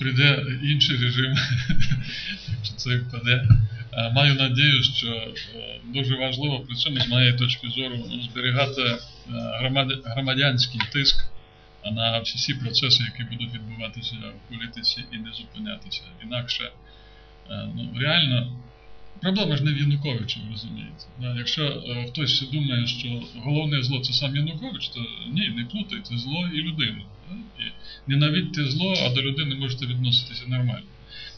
прийде інший режим, що це впаде. Маю надію, що дуже важливо при цьому, з моєї точки зору, зберігати громадянський тиск на всі процеси, які будуть відбуватися в політиці і не зупинятися. Інакше ну, реально проблема ж не в Януковичі, розумієте. Якщо хтось думає, що головне зло це сам Янукович, то ні, не плутайте зло і людину. І ненавидьте зло, а до людини можете відноситися нормально.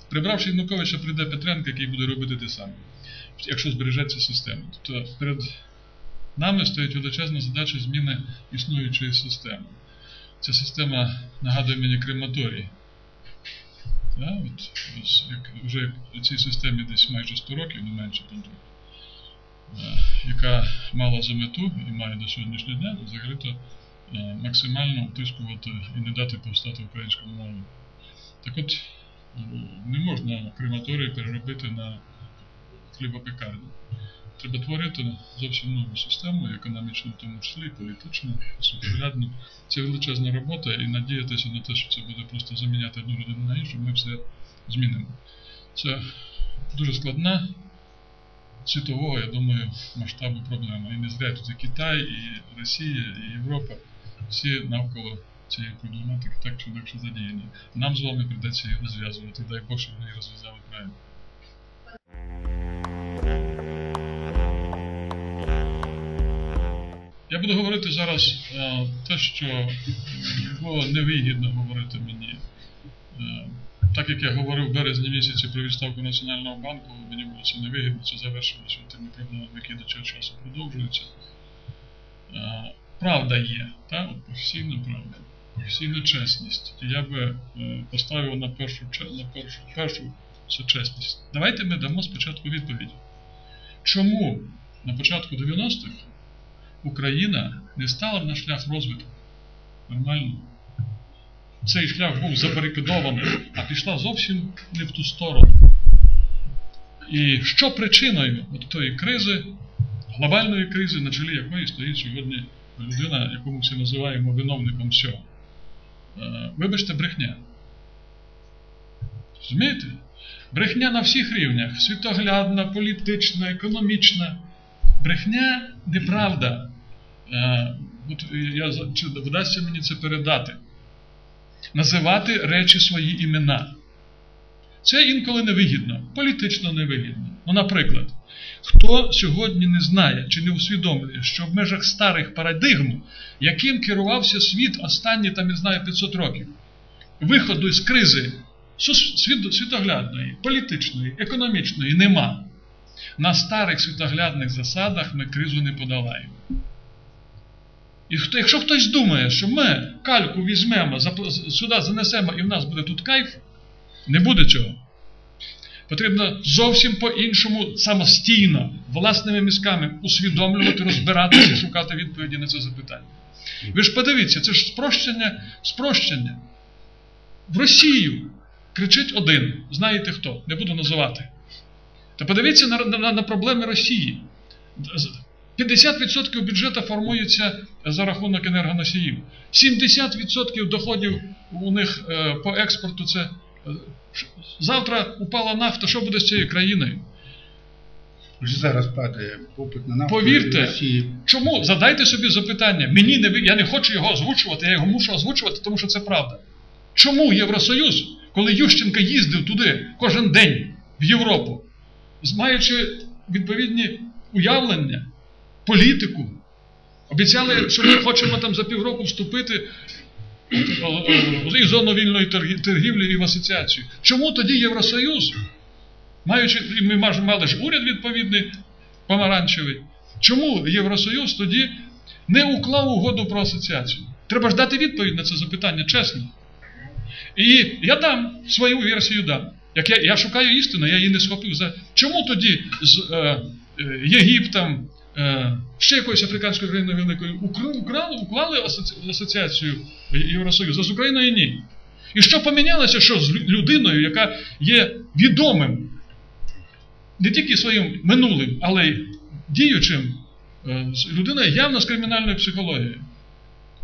Прибравши Януковича, прийде Петренко, який буде робити те саме, якщо збережеться система. Тобто перед нами стоїть величезна задача зміни існуючої системи. Ця система нагадує мені крематорій. Да? От, ось, як, вже цій системі десь майже 100 років, не менше там, яка мала за мету і має до сьогоднішнього дня взагалі-то максимально втискувати і не дати повстати українському мові. Так от, не можна крематорій переробити на хлібопекарню. Треба творити зовсім нову систему, економічну, в тому числі, політичну, світоглядну. Це величезна робота і надіятися на те, що це буде просто заміняти одну людину на іншу, ми все змінимо. Це дуже складна світового, я думаю, масштабу проблема. І не зря тут і Китай, і Росія, і Європа, всі навколо цієї проблематики так чи інакше задіяні. Нам з вами прийдеться її розв'язувати. Дай Бог, щоб ми її розв'язали правильно. Я буду говорити зараз е, те, що було невигідно говорити мені. Е, так як я говорив в березні місяці про відставку Національного банку, мені було це невигідно, це завершилося тими проблемами, які до цього часу продовжуються. Е, правда є, так? От професійна правда, професійна чесність. І я би поставив на першу на першу, першу це чесність. Давайте ми дамо спочатку відповідь. Чому на початку 90-х Україна не стала на шлях розвитку? Нормально. Цей шлях був забарикадований, а пішла зовсім не в ту сторону. І що причиною от тої кризи, глобальної кризи, на чолі якої стоїть сьогодні людина, яку ми всі називаємо виновником всього? Е, вибачте, брехня. Розумієте? Брехня на всіх рівнях: світоглядна, політична, економічна. Брехня неправда. Е, от я, Чи вдасться мені це передати? Називати речі свої імена. Це інколи невигідно, політично невигідно. Ну, наприклад, хто сьогодні не знає чи не усвідомлює, що в межах старих парадигм, яким керувався світ останні, там, не знаю, 500 років, виходу з кризи світоглядної, політичної, економічної нема. На старих світоглядних засадах ми кризу не подолаємо. І хто, якщо хтось думає, що ми кальку візьмемо, сюди занесемо і в нас буде тут кайф, не буде цього. Потрібно зовсім по-іншому, самостійно, власними мізками усвідомлювати, розбиратися, шукати відповіді на це запитання. Ви ж подивіться, це ж спрощення, спрощення. В Росію кричить один, знаєте хто, не буду називати. Та подивіться на, на, на проблеми Росії. 50% бюджету формується за рахунок енергоносіїв. 70% доходів у них е, по експорту це. Е, завтра упала нафта, що буде з цією країною? Вже зараз падає попит на нафту. Повірте, Росії. чому? Задайте собі запитання. Мені не я не хочу його озвучувати, я його мушу озвучувати, тому що це правда. Чому Євросоюз, коли Ющенко їздив туди кожен день в Європу, маючи відповідні уявлення, політику. Обіцяли, що ми хочемо там за півроку вступити в зону вільної торгівлі і в асоціацію. Чому тоді Євросоюз, маючи, ми мали ж уряд відповідний, помаранчевий, чому Євросоюз тоді не уклав угоду про асоціацію? Треба ж дати відповідь на це запитання, чесно. І я дам свою версію дам. Як я я шукаю істину, я її не схопив за. Чому тоді з е, е, Єгиптом, ще якоюсь африканською країною великою украли, уклали асоціацію Євросоюзу, з Україною ні. І що помінялося, що з людиною, яка є відомим не тільки своїм минулим, але й діючим, е, людиною явно з кримінальною психологією.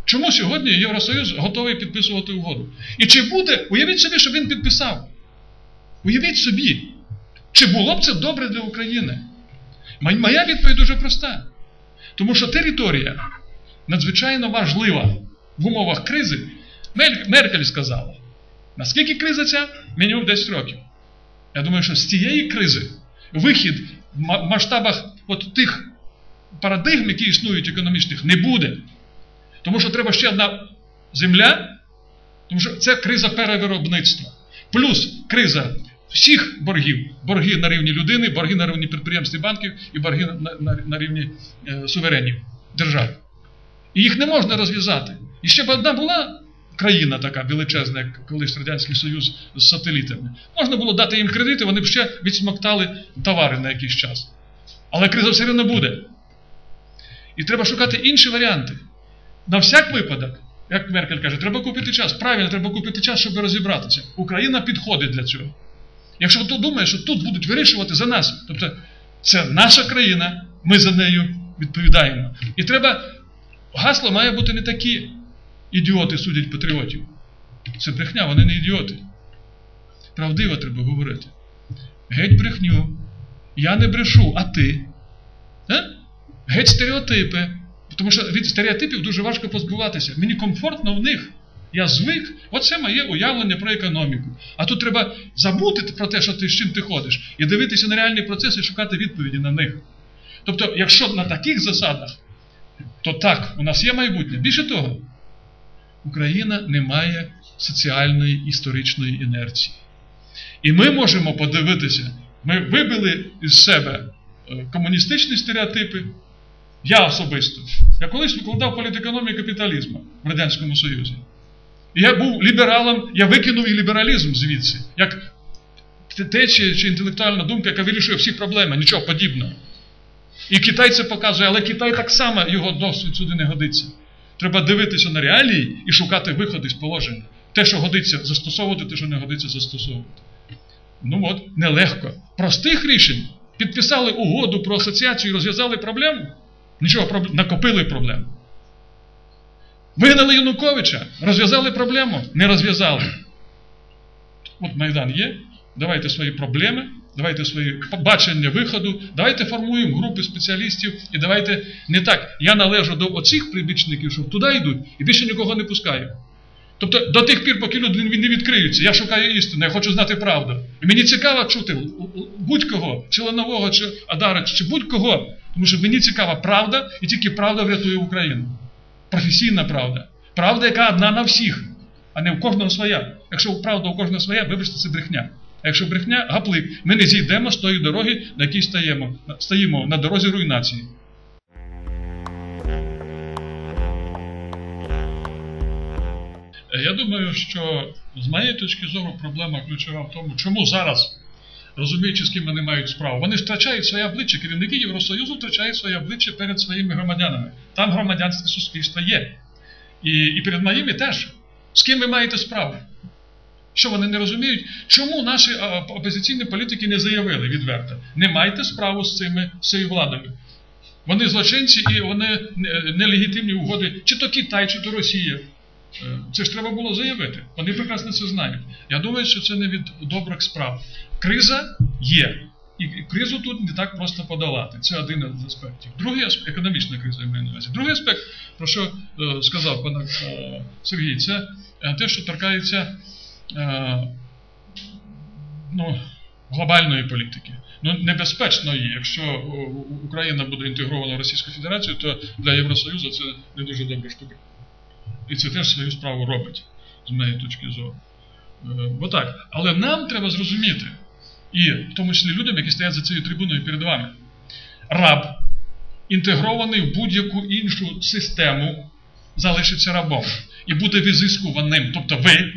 Чому сьогодні Євросоюз готовий підписувати угоду? І чи буде, уявіть собі, що він підписав. Уявіть собі, чи було б це добре для України? Моя відповідь дуже проста. Тому що територія надзвичайно важлива в умовах кризи. Меркель сказала, наскільки криза ця? Мінімум 10 років. Я думаю, що з цієї кризи вихід в масштабах от тих парадигм, які існують економічних, не буде. Тому що треба ще одна земля, тому що це криза перевиробництва. Плюс криза всіх боргів. Борги на рівні людини, борги на рівні підприємств і банків і борги на, на, на рівні е, суверенів держав. І їх не можна розв'язати. І ще б одна була країна така величезна, як колись Радянський Союз з сателітами. Можна було дати їм кредити, вони б ще відсмоктали товари на якийсь час. Але криза все одно буде. І треба шукати інші варіанти. На всяк випадок, як Меркель каже, треба купити час. Правильно, треба купити час, щоб розібратися. Україна підходить для цього. Якщо хто думає, що тут будуть вирішувати за нас, тобто це наша країна, ми за нею відповідаємо. І треба, гасло має бути не такі ідіоти судять патріотів. Це брехня, вони не ідіоти. Правдиво треба говорити. Геть брехню. Я не брешу, а ти. А? Геть стереотипи. Тому що від стереотипів дуже важко позбуватися. Мені комфортно в них. Я звик, оце моє уявлення про економіку. А тут треба забути про те, що ти з чим ти ходиш, і дивитися на реальні процеси і шукати відповіді на них. Тобто, якщо на таких засадах, то так, у нас є майбутнє. Більше того, Україна не має соціальної історичної інерції. І ми можемо подивитися, ми вибили із себе е, комуністичні стереотипи. Я особисто. Я колись викладав політекономію капіталізму в Радянському Союзі. Я був лібералом, я викинув і лібералізм звідси, як течія чи інтелектуальна думка, яка вирішує всі проблеми, нічого подібного. І Китай це показує, але Китай так само його досвід сюди не годиться. Треба дивитися на реалії і шукати виходи з положення. Те, що годиться застосовувати, те, що не годиться застосовувати. Ну от, нелегко. Простих рішень підписали угоду про асоціацію і розв'язали проблему. Нічого, накопили проблему. Вигнали Януковича, розв'язали проблему, не розв'язали. От Майдан є. Давайте свої проблеми, давайте свої бачення виходу, давайте формуємо групи спеціалістів і давайте не так. Я належу до оцих прибічників, що туди йдуть, і більше нікого не пускаю. Тобто до тих пір, поки люди не відкриються, я шукаю істину, я хочу знати правду. І мені цікаво чути будь-кого, чи Ланового, чи Адара, чи будь-кого. Тому що мені цікава правда, і тільки правда врятує Україну. Професійна правда. Правда, яка одна на всіх, а не у кожного своя. Якщо правда у кожного своя, вибачте, це брехня. А якщо брехня, гаплик, ми не зійдемо з тої дороги, на якій стаємо, стоїмо на дорозі руйнації. Я думаю, що з моєї точки зору проблема ключова в тому, чому зараз, розуміючи, з ким вони мають справу, вони втрачають своє обличчя, керівники Євросоюзу втрачають своє обличчя перед своїми громадянами. Там громадянське суспільство є. І, і перед моїми теж. З ким ви маєте справу? Що вони не розуміють, чому наші опозиційні політики не заявили відверто? Не майте справу з цими з цією владою. Вони злочинці і вони нелегітимні угоди, чи то Китай, чи то Росія. Це ж треба було заявити. Вони прекрасно це знають. Я думаю, що це не від добрих справ. Криза є. І кризу тут не так просто подолати. Це один з аспектів. Другий аспект економічна криза я на увазі. Другий аспект, про що е, сказав пан е, Сергій, це те, що торкається е, ну, глобальної політики. Ну, небезпечної, якщо Україна буде інтегрована в Російську Федерацію, то для Євросоюзу це не дуже добра штука. І це теж свою справу робить, з моєї точки зору. Бо так. Але нам треба зрозуміти, і в тому числі людям, які стоять за цією трибуною перед вами, раб, інтегрований в будь-яку іншу систему, залишиться рабом і буде відзискуваним. Тобто ви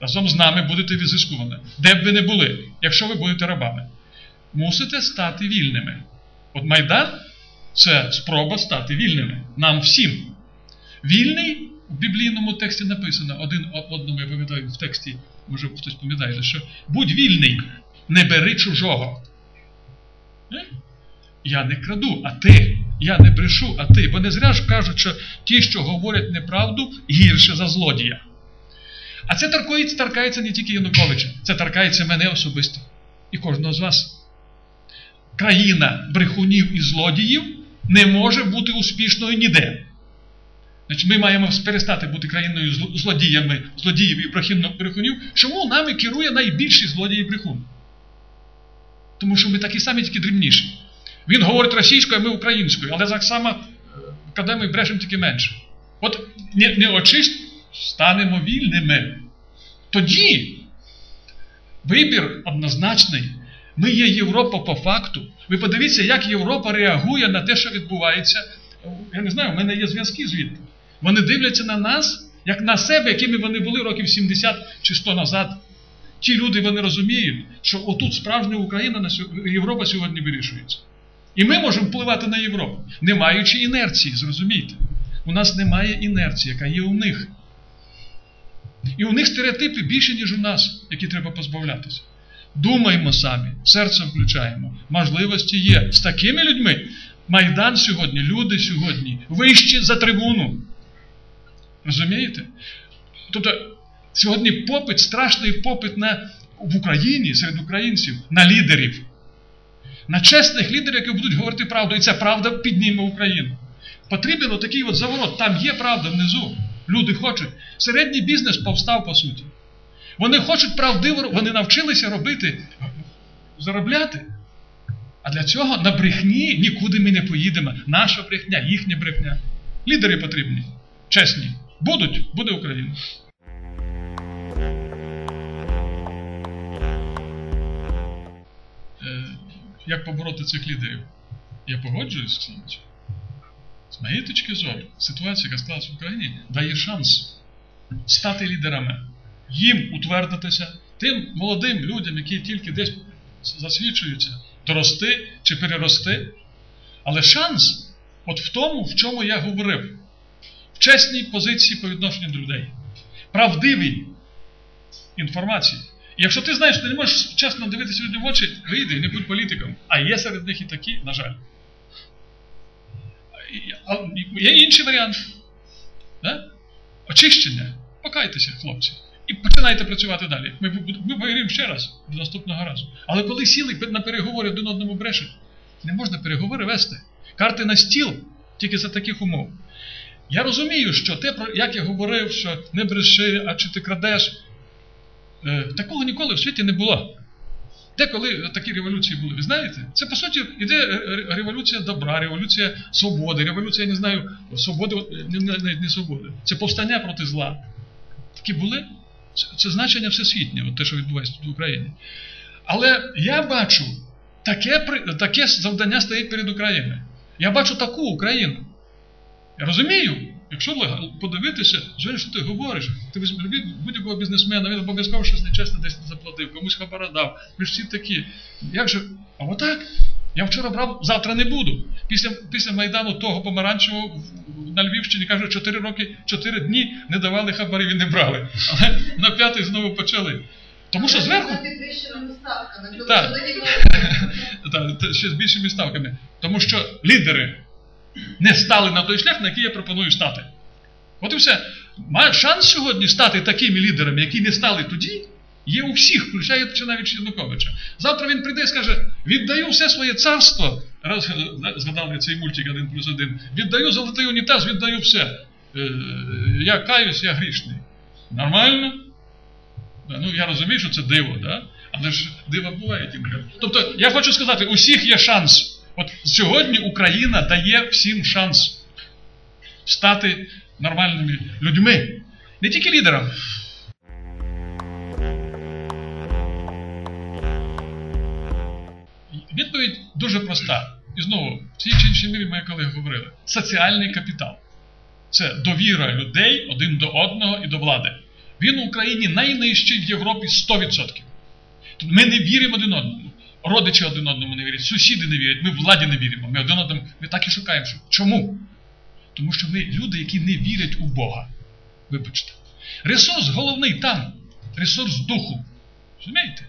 разом з нами будете відзискувані, де б ви не були, якщо ви будете рабами. Мусите стати вільними. От Майдан це спроба стати вільними. Нам всім. Вільний в біблійному тексті написано, один одному, я пам'ятаю, в тексті, може хтось пам'ятає, що будь вільний, не бери чужого. я не краду, а ти. Я не брешу, а ти. Бо не зря ж кажуть, що ті, що говорять неправду, гірше за злодія. А це торкається не тільки Януковича, це торкається мене особисто і кожного з вас. Країна брехунів і злодіїв не може бути успішною ніде. Значить, Ми маємо перестати бути країною злодіями, злодіїв і брехунів. Чому нами керує найбільший злодій і брехун? Тому що ми такі самі, тільки дрібніші. Він говорить російською, а ми українською, але так само, коли ми брешемо тільки менше. От не, не очисть, станемо вільними. Тоді вибір однозначний. Ми є Європа по факту. Ви подивіться, як Європа реагує на те, що відбувається. Я не знаю, в мене є зв'язки звідти. Вони дивляться на нас, як на себе, якими вони були років 70 чи 100 назад. Ті люди вони розуміють, що отут справжня Україна на Європа сьогодні вирішується. І ми можемо впливати на Європу, не маючи інерції, зрозумійте. У нас немає інерції, яка є у них. І у них стереотипи більше, ніж у нас, які треба позбавлятися. Думаємо самі, серце включаємо. Можливості є. З такими людьми Майдан сьогодні, люди сьогодні вищі за трибуну. Розумієте? Тобто сьогодні попит, страшний попит на, в Україні серед українців на лідерів, на чесних лідерів, які будуть говорити правду, і ця правда підніме Україну. Потрібен отакий от заворот. Там є правда внизу. Люди хочуть. Середній бізнес повстав по суті. Вони хочуть правдиво, вони навчилися робити, заробляти. А для цього на брехні нікуди ми не поїдемо. Наша брехня, їхня брехня. Лідери потрібні, чесні. Будуть, буде Україна. Е, як побороти цих лідерів? Я погоджуюсь, Олександрович. З моєї точки зору, ситуація, яка склалася в Україні, дає шанс стати лідерами, їм утвердитися, тим молодим людям, які тільки десь засвідчуються, дорости чи перерости. Але шанс от в тому, в чому я говорив, чесній позиції по відношенню до людей, правдивій інформації. І якщо ти знаєш, ти не можеш чесно дивитися людям в очі, вийди не будь політиком. А є серед них і такі, на жаль. Є інший варіант. Да? Очищення. Покайтеся, хлопці. І починайте працювати далі. Ми ми поговоримо ще раз до наступного разу. Але коли сіли на переговори один одному брешуть, не можна переговори вести. Карти на стіл тільки за таких умов. Я розумію, що те, як я говорив, що не бреши, а чи ти крадеш, е, такого ніколи в світі не було. Де коли такі революції були, ви знаєте? Це, по суті, іде революція добра, революція свободи, революція, я не знаю, свободи, не, не свободи. Це повстання проти зла. Такі були. Це, це значення всесвітнє, от те, що відбувається тут в Україні. Але я бачу, таке таке завдання стоїть перед Україною. Я бачу таку Україну. Я розумію, якщо подивитися, Женя, що ти говориш, ти візьми будь-якого бізнесмена, він обов'язково щось нечесно десь заплатив, комусь хабара дав. Ми ж всі такі. Як же? А отак? Я вчора брав, завтра не буду. Після після Майдану того помаранчевого на Львівщині каже, 4 роки, 4 дні не давали хабарів і не брали. Але на п'ятий знову почали. Тому що зверху. Так, ще з більшими ставками. Тому що лідери не стали на той шлях, на який я пропоную стати. От і все. Шанс сьогодні стати такими лідерами, які не стали тоді, є у всіх, включаючи навіть Януковича. Завтра він прийде і скаже: віддаю все своє царство. Раз згадали цей мультик один плюс один. Віддаю золотий унітаз, віддаю все. Е, я каюсь, я грішний. Нормально? Ну, я розумію, що це диво, да? але ж диво буває тільки. Тобто, я хочу сказати, у всіх є шанс. От сьогодні Україна дає всім шанс стати нормальними людьми, не тільки лідерами. Відповідь дуже проста. І знову, в цій чи іншій мірі мої колеги говорили: соціальний капітал це довіра людей один до одного і до влади. Він в Україні найнижчий в Європі 100%. Ми не віримо один одному. Родичі один одному не вірять, сусіди не вірять, ми владі не віримо. Ми один одному, ми так і шукаємо. Чому? Тому що ми люди, які не вірять у Бога. Вибачте. Ресурс головний там. Ресурс духу. Розумієте?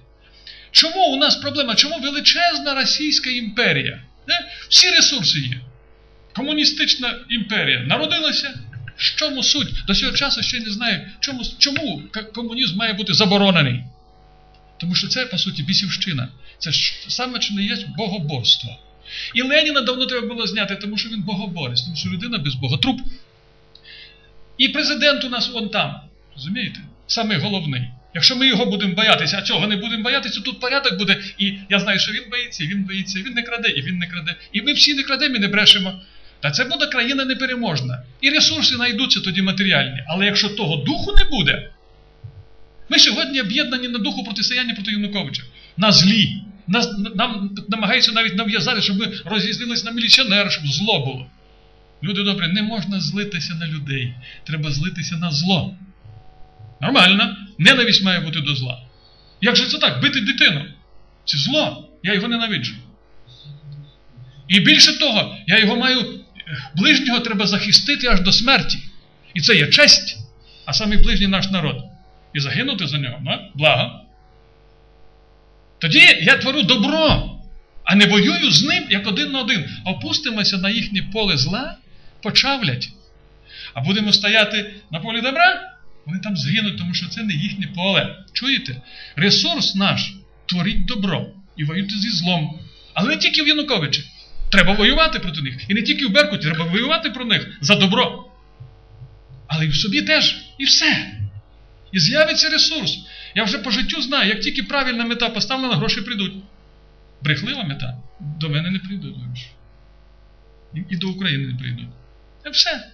Чому у нас проблема? Чому величезна Російська імперія? Е? Всі ресурси є. Комуністична імперія народилася. В чому суть? До цього часу ще не знаю, чому, чому комунізм має бути заборонений. Тому що це, по суті, бісівщина. Це ж саме чи не є богоборство. І Леніна давно треба було зняти, тому що він богоборець, тому що людина без Бога труп. І президент у нас вон там. Розумієте? Саме головний. Якщо ми його будемо боятися, а цього не будемо боятися, тут порядок буде. І я знаю, що він боїться, і він боїться, і він не краде, і він не краде. І ми всі не крадемо і не брешемо. Та це буде країна непереможна. І ресурси знайдуться тоді матеріальні. Але якщо того духу не буде, ми сьогодні об'єднані на духу протистояння проти Януковича. На злі. Нас, нам намагаються навіть нав'язати, щоб ми розізлились на міліціонера, щоб зло було. Люди добрі, не можна злитися на людей. Треба злитися на зло. Нормально. Ненависть має бути до зла. Як же це так? Бити дитину? Це зло. Я його ненавиджу. І більше того, я його маю. Ближнього треба захистити аж до смерті. І це є честь, а самий ближній наш народ. І загинути за нього, ну, благо. Тоді я творю добро, а не воюю з ним як один на один. Опустимося на їхнє поле зла, почавлять. А будемо стояти на полі добра, вони там згинуть, тому що це не їхнє поле. Чуєте? Ресурс наш творіть добро і воюйте зі злом. Але не тільки в Януковичі. Треба воювати проти них. І не тільки в Беркуті, треба воювати про них за добро. Але і в собі теж. І все. І з'явиться ресурс. Я вже по життю знаю, як тільки правильна мета поставлена, гроші прийдуть. Брехлива мета до мене не прийдуть. І, до України не прийдуть. Це все.